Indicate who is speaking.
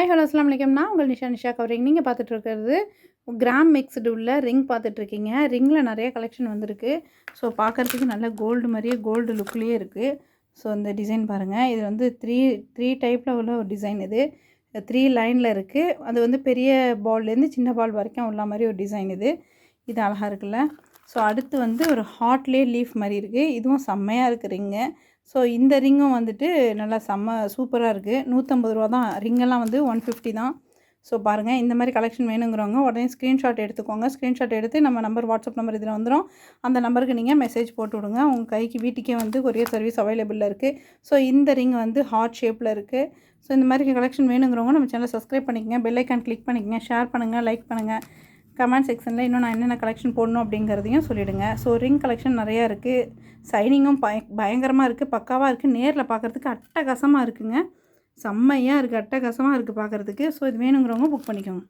Speaker 1: Hi hello அஸ்லாம் வலைக்கம் நான் உங்கள் நிஷா நிஷா கவரிங் நீங்கள் பார்த்துட்டு இருக்கிறது கிராம் மிக்ஸ்டு உள்ள ரிங் பார்த்துட்ருக்கீங்க. ரிங்கில் நிறைய கலெக்ஷன் வந்திருக்கு. ஸோ பார்க்குறதுக்கு நல்ல கோல்டு மாதிரியே கோல்டு லுக்லேயே இருக்குது ஸோ இந்த டிசைன் பாருங்கள் இது வந்து த்ரீ த்ரீ டைப்பில் உள்ள ஒரு டிசைன் இது. த்ரீ லைனில் இருக்குது அது வந்து பெரிய பால்லேருந்து சின்ன பால் வரைக்கும் உள்ள மாதிரி ஒரு டிசைன் இது. இது அழகாக இருக்குல்ல? ஸோ அடுத்து வந்து ஒரு ஹாட்லே லீஃப் மாதிரி இருக்குது இதுவும் செம்மையாக இருக்குது ரிங்கு. ஸோ இந்த ரிங்கும் வந்துட்டு நல்லா செம்ம சூப்பராக இருக்குது நூற்றம்பது ரூபா தான். ரிங்கெல்லாம் வந்து ஒன் ஃபிஃப்டி தான். ஸோ பாருங்கள் இந்த மாதிரி கலெக்ஷன் வேணுங்கிறவங்க உடனே ஸ்க்ரீன்ஷாட் எடுத்துக்கோங்க. ஸ்க்ரீன்ஷாட் எடுத்து நம்ம நம்பர் வாட்ஸ்அப் நம்பர் இதில் வந்துடும் அந்த நம்பருக்கு நீங்கள் மெசேஜ் போட்டு விடுங்க. உங்கள் கைக்கு வீட்டுக்கே வந்து கொரியர் சர்வீஸ் அவைலபிளில் இருக்குது ஸோ இந்த ரிங் வந்து ஹார்ட் ஷேப்பில் இருக்குது ஸோ இந்த மாதிரி கலெக்ஷன் வேணுங்கிறவங்க நம்ம சேனலை சப்ஸ்கிரைப் பண்ணிக்கங்க. பெல் ஐக்கான் கிளிக் பண்ணிக்கங்க. ஷேர் பண்ணுங்கள் லைக் பண்ணுங்கள் கமெண்ட் செக்ஷனில் இன்னும் நான் என்னென்ன கலெக்ஷன் போடணும் அப்படிங்கிறதையும் சொல்லிவிடுங்க ஸோ ரிங் கலெக்ஷன் நிறையா இருக்குது சைனிங்கும் பய பயங்கரமாக இருக்குது பக்காவாக இருக்குது நேரில் பார்க்குறதுக்கு அட்டகாசமாக இருக்குங்க. செம்மையாக இருக்குது அட்டகாசமாக இருக்குது பார்க்குறதுக்கு ஸோ இது வேணுங்கிறவங்க புக் பண்ணிக்கோங்க.